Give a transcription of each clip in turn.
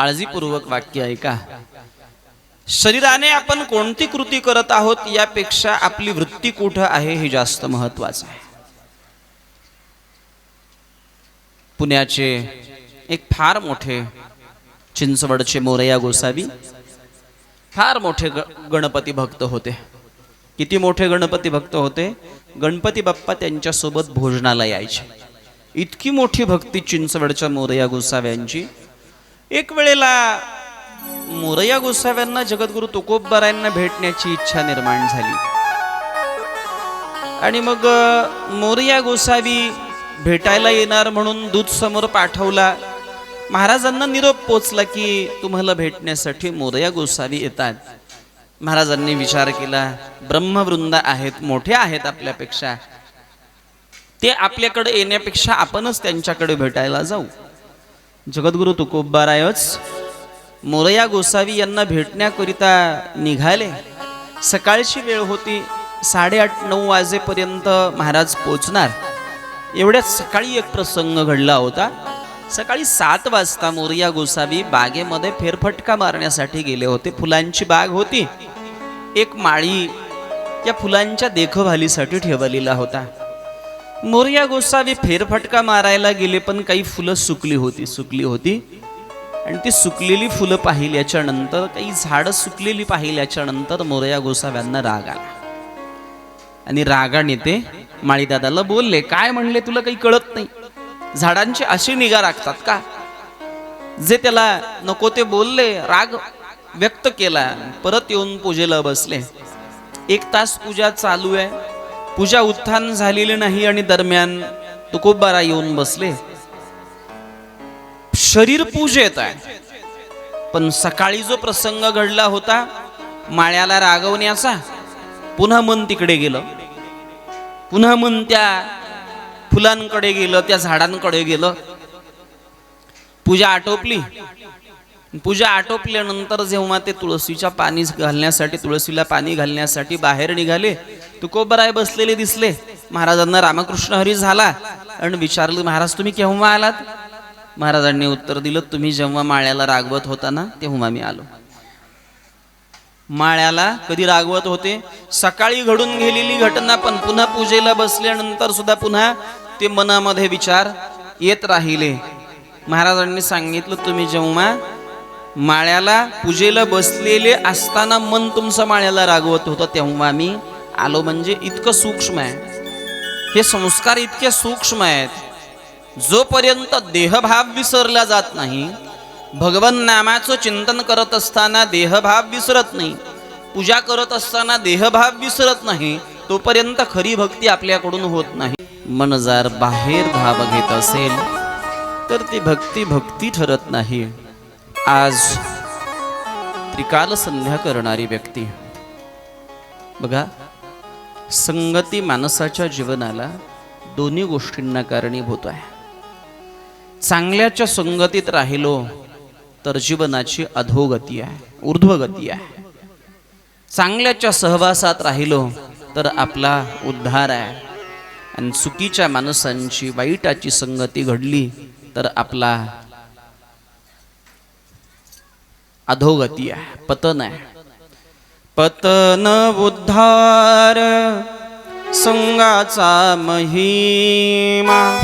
काळजीपूर्वक वाक्य ऐका. शरीराने आपण कोणती कृती करत आहोत यापेक्षा आपली वृत्ती कुठं आहे हे जास्त महत्वाचं आहे. पुण्याचे एक फार मोठे चिंचवडचे मोरया गोसावी फार मोठे ग गणपती भक्त होते. किती मोठे गणपती भक्त होते? गणपती बाप्पा त्यांच्यासोबत भोजनाला यायचे. इतकी मोठी भक्ती चिंचवडच्या मोरया गोसाव्यांची. एक वेळेला मोरया गोसाव्यांना जगद्गुरु तुकोबरायांना भेटण्याची इच्छा निर्माण झाली. आणि मग मोरया गोसावी भेटायला येणार म्हणून दूध समोर पाठवला. महाराजांना निरोप पोचला की तुम्हाला भेटण्यासाठी मोरया गोसावी येतात. महाराजांनी विचार केला ब्रह्मवृंद आहेत मोठे आहेत आपल्यापेक्षा. ते आपल्याकडे येण्यापेक्षा आपणच त्यांच्याकडे भेटायला जाऊ. जगद्गुरु तुकोबारायच मोरया गोसावी यांना भेटण्याकरिता निघाले. सकाळची वेळ होती साडेआठ नऊ वाजेपर्यंत महाराज पोचणार. एवढ्यात सकाळी एक प्रसंग घडला होता. सकाळी सात वाजता मोरया गोसावी बागेमध्ये फेरफटका मारण्यासाठी गेले होते. फुलांची बाग होती. एक माळी या फुलांच्या देखभालीसाठी ठेवलेला होता. मोरया गोसावी फेरफटका मारायला गेले पण काही फुलं सुकली होती सुकली होती. आणि ती सुकलेली फुलं पाहिल्याच्या नंतर काही झाडं सुकलेली पाहिल्याच्या नंतर मोरया गोसाव्यांना राग आला. आणि रागाने ते माळीदादाला बोलले काय म्हणले तुला काही कळत नाही? झाडांची अशी निगा राखतात का? जे त्याला नको ते बोलले राग व्यक्त केला परत येऊन पूजेला बसले. एक तास पूजा चालू आहे पूजा उत्थान झालेली नाही आणि दरम्यान तुकोबारा येऊन बसले. शरीर पूजेत आहे. पण सकाळी जो प्रसंग घडला होता माळ्याला रागवण्याचा पुन्हा मन तिकडे गेलं. पुन्हा मन त्या फुलांकडे गेलं त्या झाडांकडे गेलं. पूजा आटोपली. पूजा आटोपल्यानंतर जेव्हा ते तुळशीच्या पाणी घालण्यासाठी तुळशीला पाणी घालण्यासाठी बाहेर निघाले तुकोबराय बसलेले दिसले. महाराजांना रामकृष्ण हरी झाला आणि विचारलं महाराज तुम्ही केव्हा आलात? महाराजांनी उत्तर दिलं तुम्ही जेव्हा माळ्याला रागवत होता ना तेव्हा मी आलो. माळ्याला कधी रागवत होते? सकाळी घडून गेलेली घटना पण पुन्हा पूजेला बसल्यानंतर सुद्धा पुन्हा ते मनामध्ये विचार येत राहिले. महाराजांनी सांगितलं तुम्ही जेव्हा माळ्याला पूजेला बसलेले असताना मन तुमचं माळ्याला रागवत होतं तेव्हा मी आलो म्हणजे इतकं सूक्ष्म आहे. हे संस्कार इतके सूक्ष्म आहेत. जोपर्यंत देहभाव विसरला जात नाही भगवन नामाचं चिंतन करत असताना देहभाव विसरत नाही पूजा करत असताना देहभाव विसरत नाही तोपर्यंत खरी भक्ती आपल्याकडून होत नाही. मन जर बाहेर धाव घेत असेल तर ती भक्ती भक्ती ठरत नाही. आज त्रिकाल संध्या करणारी व्यक्ती. बघा संगती माणसाच्या जीवनाला दोन्ही गोष्टींना कारणीभूत आहे. चांगल्याच्या संगतीत राहिलो तर जीवनाची अधोगती आहे ऊर्ध्वगती आहे. चांगल्याच्या सहवासात राहिलो तर आपला उद्धार आहे. आणि चुकीच्या माणसांची वाईटाची संगती घडली तर आपला अधोगती आहे पतन आहे. पतन उद्धार संगाचा महिमा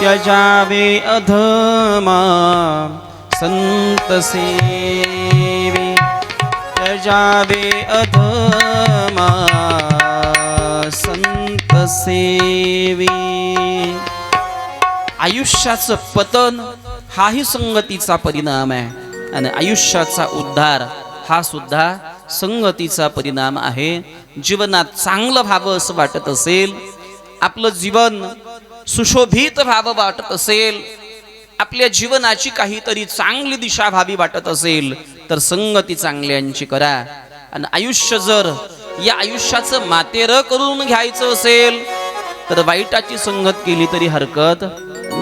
त्यजावे अधमा संत सेवे. त्यजावे अधमा संत सेवी. आयुष्याचं पतन हाही संगतीचा परिणाम आहे. आणि आयुष्याचा उद्धार हा सुद्धा संगतीचा परिणाम आहे. जीवनात चांगलं व्हावं असं वाटत असेल आपलं जीवन सुशोभित व्हावं वाटत असेल आपल्या जीवनाची काहीतरी चांगली दिशा व्हावी वाटत असेल तर संगती चांगल्यांची करा. आणि आयुष्य जर या आयुष्याचं मातेर करून घ्यायचं असेल तर वाईटाची संगत केली तरी हरकत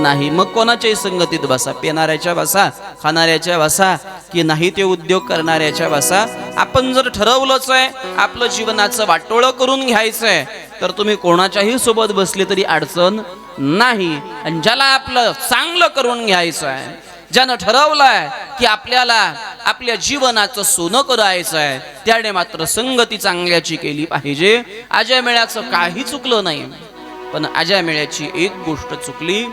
नाही. मग कोणाच्याही संगतीत बसा. पेणाऱ्याच्या बसा खाणाऱ्याच्या बसा की नाही ते उद्योग करणाऱ्याच्या बसा. आपण जर ठरवलंच आहे आपलं जीवनाचं वाटोळं करून घ्यायचंय तर तुम्ही कोणाच्याही सोबत बसले तरी अडचण नाही. आणि ज्याला आपलं चांगलं करून घ्यायचं आहे ज्यानं ठरवलंय की आपल्याला आपल्या जीवनाचं सोनं करायचं आहे त्याने मात्र संगती चांगल्याची केली पाहिजे. अजय मेळ्याचं काही चुकलं नाही. पण अजय मेळ्याची एक गोष्ट चुकली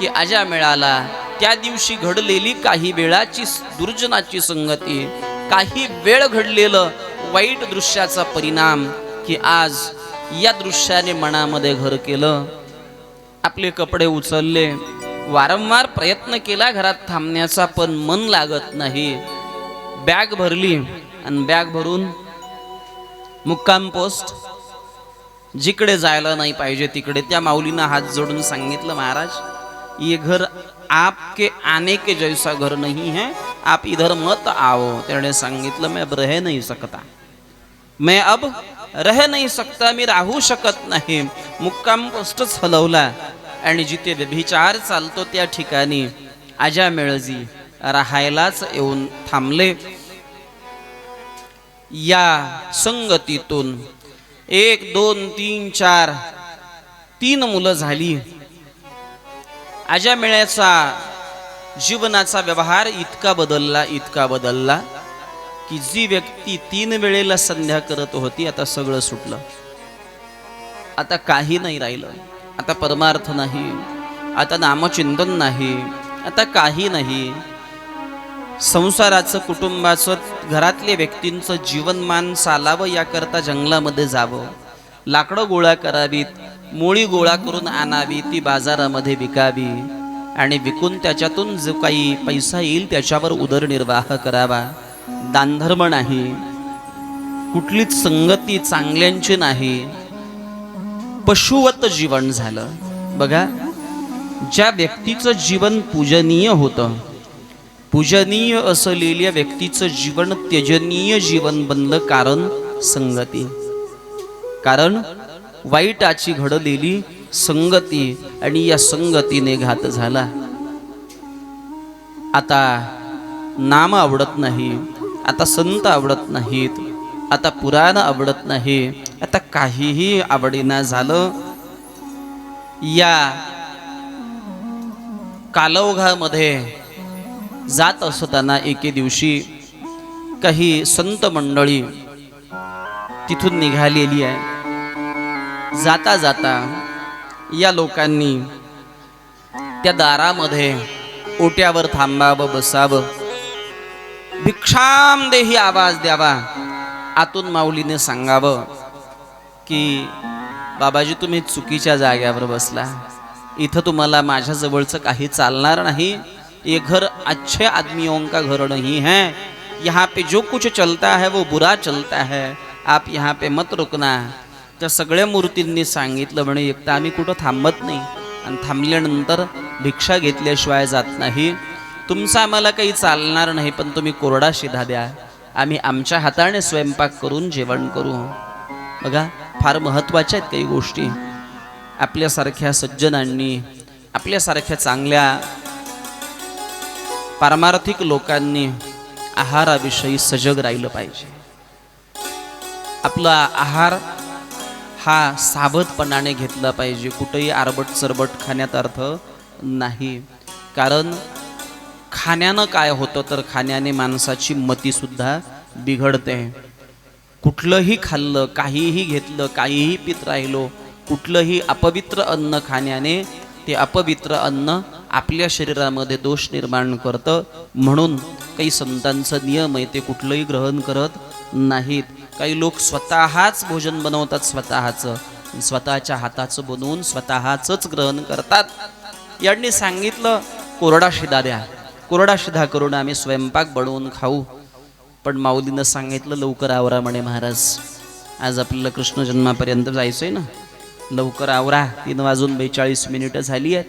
की आजा मिळाला. त्या दिवशी घडलेली काही वेळाची दुर्जनाची संगती काही वेळ घडलेलं वाईट दृश्याचा परिणाम की आज या दृश्याने मनामध्ये घर केलं. आपले कपडे उचलले. वारंवार प्रयत्न केला घरात थांबण्याचा पण मन लागत नाही. बॅग भरली आणि बॅग भरून मुक्काम पोस्ट. जिकडे जायला नाही पाहिजे तिकडे त्या माऊलीनं हात जोडून सांगितलं महाराज ये घर आपके आने के जैसा घर नहीं है। आप इधर मत आओ। त्याने सांगितलं मैं अब रह नहीं सकता। मैं अब रह नाही सकता मी राहू शकत नाही। मुक्काम कष्टच हलवला आणि जिथे व्यभिचार चालतो त्या ठिकाणी आजा मेळजी राहायलाच येऊन थांबले. या संगतीतून एक दोन तीन चार तीन मुलं झाली. आजा मेळ्याचा जीवनाचा व्यवहार इतका बदलला इतका बदलला की जी व्यक्ती तीन वेळेला संध्या करत होती आता सगळं सुटलं. आता काही नाही राहिलं. आता परमार्थ नाही आता नामचिंतन नाही आता काही नाही. संसाराचं कुटुंबाचं घरातल्या व्यक्तींचं जीवनमान चालावं याकरता जंगलामध्ये जावं. लाकडं गोळा करावीत मोळी गोळा करून आणावी ती बाजारामध्ये विकावी आणि विकून त्याच्यातून जो काही पैसा येईल त्याच्यावर उदरनिर्वाह करावा. दानधर्म नाही. कुठलीच संगती चांगल्यांची नाही. पशुवत जीवन झालं. बघा ज्या व्यक्तीचं जीवन पूजनीय होतं पूजनीय असलेल्या व्यक्तीचं जीवन त्यजनीय जीवन बनलं कारण संगती. कारण वाईटाची घडलेली संगती आणि या संगतीने घात झाला. आता नाम आवडत नाही आता संत आवडत नाहीत आता पुराण आवडत नाही आता काहीही आवडीना झालं. या कालौघामध्ये जात असताना एके दिवशी काही संत मंडळी तिथून निघालेली आहे. जाता जाता या लोकांनी त्या दारामध्ये ओट्यावर थांबावं बसावं. भिक्षाम देही आवाज द्यावा. आतून माऊलीने सांगावं की बाबाजी तुम्ही चुकीच्या जाग्यावर बसला. इथं तुम्हाला माझ्याजवळचं काही चालणार नाही. ये घर अच्छे आदमियों का घर नहीं है. यहाँ पे जो कुछ चलता है वो बुरा चलता है. आप यहाँ पे मत रुकना. त्या सगळ्या मूर्तींनी सांगितलं म्हणे एक तर आम्ही कुठं थांबत नाही आणि थांबल्यानंतर भिक्षा घेतल्याशिवाय जात नाही. तुमचं आम्हाला काही चालणार नाही पण तुम्ही कोरडा शिधा द्या. आम्ही आमच्या हाताने स्वयंपाक करून जेवण करू. बघा फार महत्त्वाच्या आहेत काही गोष्टी. आपल्यासारख्या सज्जनांनी आपल्यासारख्या चांगल्या पारमार्थिक लोकांनी आहाराविषयी सजग राहिलं पाहिजे. आपला आहार हा सावधपणाने घेतला पाहिजे. कुठेही आरबट सरबट खाण्यात अर्थ नाही. कारण खाण्यानं काय होतं तर खाण्याने माणसाची मतीसुद्धा बिघडते. कुठलंही खाल्लं काहीही घेतलं काहीही पित राहिलो कुठलंही अपवित्र अन्न खाण्याने ते अपवित्र अन्न आपल्या शरीरामध्ये दोष निर्माण करतं. म्हणून काही संतांचा नियम आहे ते कुठलंही ग्रहण करत नाहीत. काही लोक स्वतःच भोजन बनवतात स्वतःचं. स्वतःच्या हाताचं बनवून स्वतःच ग्रहण करतात. यांनी सांगितलं कोरडा शिदा द्या. कोरडा शिदा करून आम्ही स्वयंपाक बनवून खाऊ. पण माऊलीनं सांगितलं लवकर आवरा म्हणे महाराज. आज आपल्याला कृष्ण जन्मापर्यंत जायचंय ना? लवकर आवरा. तीन वाजून बेचाळीस मिनिटं झाली आहेत.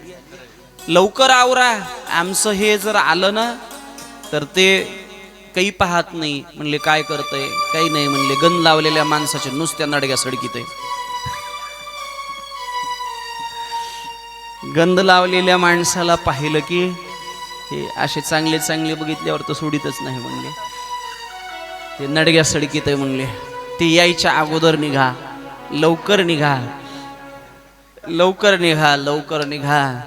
लवकर आवरा. आमचं हे जर आलं ना तर ते काही पाहत नाही म्हणले काय करतंय? काही नाही म्हणले गंध लावलेल्या माणसाच्या नुसत्या नडग्या सडकीत गंध लावलेल्या माणसाला पाहिलं की हे असे चांगले चांगले बघितल्यावर तर सोडितच नाही म्हणले. ते नडग्या सडकीत आहे म्हणले. ते यायच्या अगोदर निघा. लवकर निघा. लवकर निघा लवकर निघा.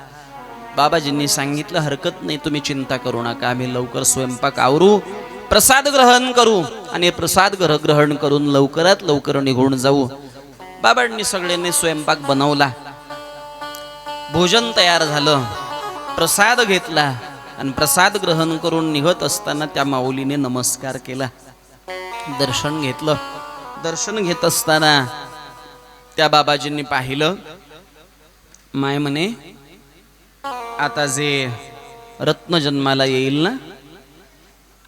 बाबाजींनी सांगितलं हरकत नाही तुम्ही चिंता करू नका. आम्ही लवकर स्वयंपाक आवरू. प्रसाद ग्रहण करू आणि प्रसाद ग्रह ग्रहण करून लवकरात लवकर निघून जाऊ. बाबांनी सगळ्यांनी स्वयंपाक बनवला. भोजन तयार झालं. प्रसाद घेतला आणि प्रसाद ग्रहण करून निघत असताना त्या माऊलीने नमस्कार केला. दर्शन घेतलं. दर्शन घेत असताना त्या बाबाजींनी पाहिलं माय म्हणे आता जे रत्न जन्माला येईल ना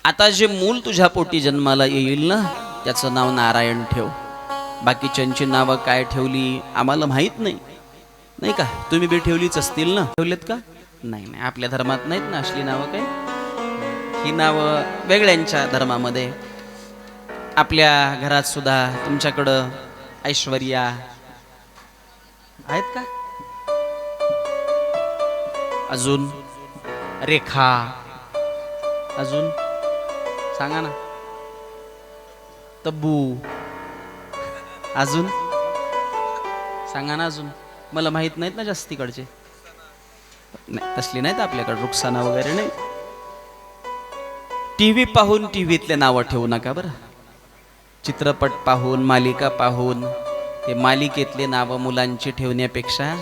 आता जे मूल तुझ्या पोटी जन्माला येईल ना त्याचं नाव नारायण ठेव. बाकीच्यांची नावं काय ठेवली आम्हाला माहीत नाही. नाही का? तुम्ही बी ठेवलीच असतील ना? ठेवलेत का? नाही नाही. आपल्या धर्मात नाहीत ना असली नावं काय ही नावं वेगळ्यांच्या धर्मामध्ये. आपल्या घरात सुद्धा तुमच्याकडं ऐश्वर्या आहेत का? अजून रेखा. अजून? सांगा ना. तब्बू. अजून? सांगा ना अजून. मला माहीत नाहीत ना जास्त तिकडचे. नाही तसली नाहीत आपल्याकडे. रुखसाना वगैरे नाही. टी व्ही पाहून टी व्हीतले नावं ठेवू नका बरं. चित्रपट पाहून मालिका पाहून ते मालिकेतले नावं मुलांची ठेवण्यापेक्षा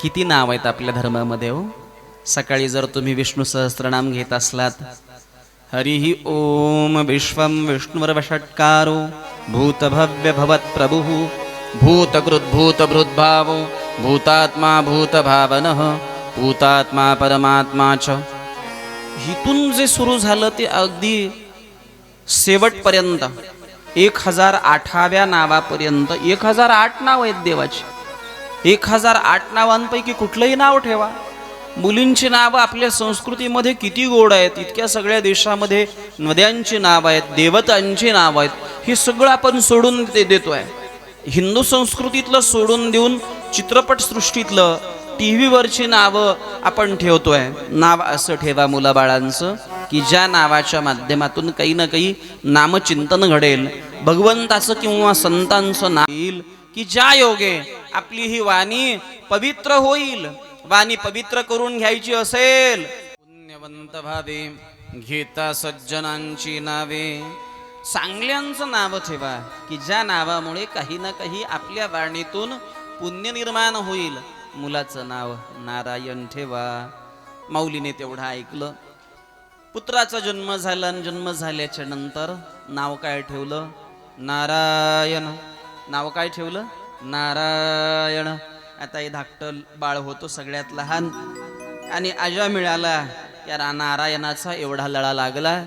किती नाव आहेत आपल्या धर्मामध्ये हो? सकाळी जर तुम्ही विष्णू सहस्त्रनाम घेत असलात हरिः ॐ विश्वं विष्णुर्वषट्कारो भूतभव्यभवत्प्रभुः भवत् प्रभुः भूतकृद्भूतभृद्भावो भूतात्मा भूतभावनः भूतात्मा परमात्मा च। हितून जे सुरू झालं ते अगदी शेवटपर्यंत एक हजार आठाव्या नावापर्यंत एक हजार आठ नाव आहेत देवाची एक हजार आठ नावांपैकी कुठलंही नाव ठेवा. मुलींची नावं आपल्या संस्कृतीमध्ये किती गोड आहेत इतक्या सगळ्या देशामध्ये नद्यांची नावं आहेत देवतांची नावं आहेत हे सगळं आपण सोडून ते देतोय. हिंदू संस्कृतीतलं सोडून देऊन चित्रपट सृष्टीतलं टी व्हीवरची नावं आपण ठेवतोय. नाव असं ठेवा मुलाबाळांचं की ज्या नावाच्या माध्यमातून काही ना काही नामचिंतन घडेल. भगवंताचं किंवा संतांचं नाव येईल की ज्या योगे आपली ही वाणी पवित्र होईल. वाणी पवित्र करून घ्यायची असेल. पुण्यवंत भावे घेता सज्जनांची नावे. चांगल्यांचं नाव ठेवा की ज्या नावामुळे काही ना काही आपल्या वाणीतून पुण्य निर्माण होईल. मुलाचं नाव नारायण ठेवा. माऊलीने तेवढं ऐकलं. पुत्राचा जन्म झाला आणि जन्म झाल्याच्यानंतर नाव काय ठेवलं? नारायण. नाव काय ठेवलं? नारायण. आता हे धाकटं बाळ होतो सगळ्यात लहान. आणि आजा मिळाला या रा- नारायणाचा एवढा लळा लागला.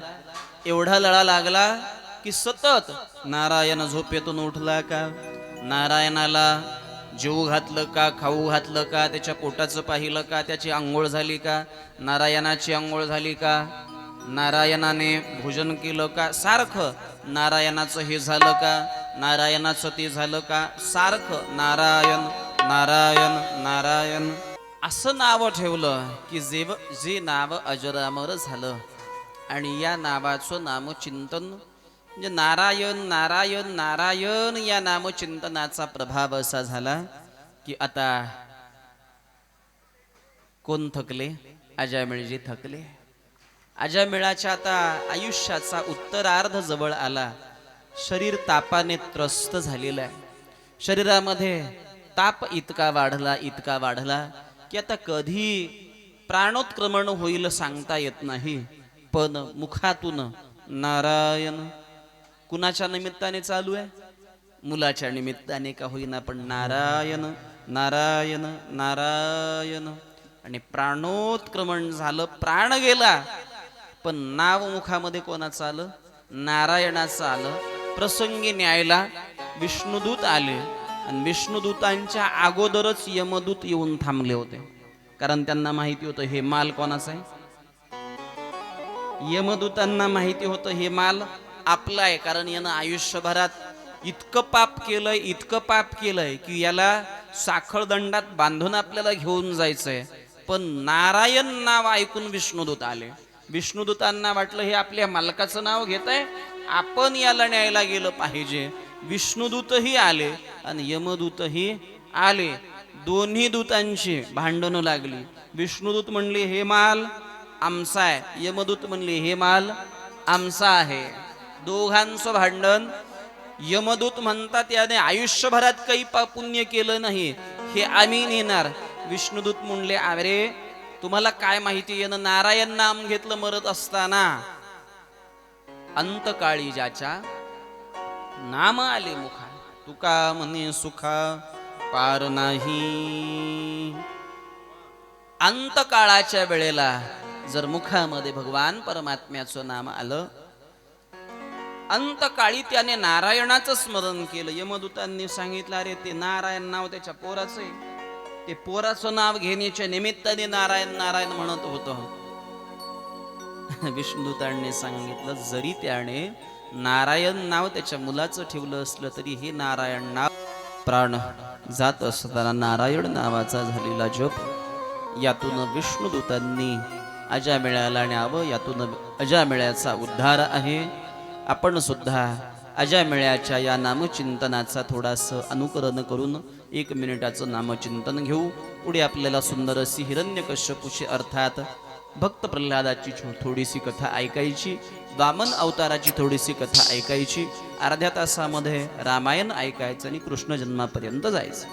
एवढा लळा लागला की सतत नारायण झोपेतून उठला का? नारायणाला जेऊ घातलं का खाऊ घातलं का त्याच्या पोटाचं पाहिलं का त्याची आंघोळ झाली का नारायणाची आंघोळ झाली का? नारायणाने भोजन केलं का? सारखं नारायणाचं हे झालं का? नारायणाचं ते झालं का? सारखं नारायण नारायण नारायण. असं नाव ठेवलं की जे जे नाव अजरामर झालं. आणि या नावाचं नामचिंतन म्हणजे नारायण नारायण नारायण या नामचिंतनाचा प्रभाव असा झाला की आता कोण थकले? अजामिळजी थकले. अजामिळाच्या आता आयुष्याचा उत्तरार्ध जवळ आला. शरीर तापाने त्रस्त झालेलं आहे. शरीरामध्ये ताप इतका वाढला इतका वाढला की आता कधी प्राणोत्क्रमण होईल सांगता येत नाही. पण मुखातून नारायण कुणाच्या निमित्ताने चालू आहे? मुलाच्या निमित्ताने का होईना पण नारायण नारायण नारायण. आणि प्राणोत्क्रमण झालं प्राण गेला पण नाव मुखामध्ये कोणाचं आलं? नारायणाचं आलं. प्रसंगी न्यायला विष्णुदूत आले. आणि विष्णुदूतांच्या अगोदरच यमदूत येऊन थांबले होते. कारण त्यांना माहिती होतं हे माल कोणाचा आहे? यमदूतांना माहिती होतं हे माल आपला आहे. कारण यानं आयुष्यभरात इतकं पाप केलंय इतकं पाप केलंय की याला साखळदंडात बांधून आपल्याला घेऊन जायचंय. पण नारायण नाव ऐकून विष्णुदूत आले. विष्णुदूतांना वाटलं हे आपल्या मालकाचं नाव घेत आहे आपण याला न्यायला गेलं पाहिजे. विष्णुदूतही आले आणि यमदूतही आले. दोन्ही दूतांची भांडण लागली. विष्णुदूत म्हणले हे माल आमचा आहे. यमदूत म्हणले हे माल आमचा आहे. दोघांचं भांडण. यमदूत म्हणतात याने आयुष्यभरात काही पुण्य केलं नाही. हे आम्ही नेणार. विष्णुदूत म्हणले अरे तुम्हाला काय माहिती? यानं नारायण नाम घेतलं मरत असताना अंतकाळी ज्याच्या नाम आले मुखा तुका म्हणे सुखा? पार नाही. अंतकाळाच्या वेळेला जर मुखामध्ये भगवान परमात्म्याचं नाम आलं अंतकाळी त्याने नारायणाचं स्मरण केलं. यमदूतांनी सांगितलं अरे ते नारायण नाव त्याच्या पोराचं आहे. ते पोराचं नाव घेण्याच्या निमित्ताने नारायण नारायण म्हणत होतं. विष्णुदूतांनी सांगितलं जरी त्याने नारायण नाव त्याच्या मुलाचं ठेवलं असलं तरी हे नारायण नाव प्राण जात असताना नारायण नावाचा झालेला जप. यातून विष्णुदूतांनी अजामेळ्याला न्यावं यातून अजामेळ्याचा उद्धार आहे. आपण सुद्धा अजामेळ्याच्या या नामचिंतनाचा थोडासा अनुकरण करून एक मिनिटाचं नामचिंतन घेऊ. पुढे आपल्याला सुंदर अशी हिरण्यकश्यपूची अर्थात भक्त प्रल्हादाची थोडीशी कथा ऐकायची वामन अवताराची थोडीशी कथा ऐकायची. अर्ध्या तासामध्ये रामायण ऐकायचं आणि कृष्ण जन्मापर्यंत जायचं.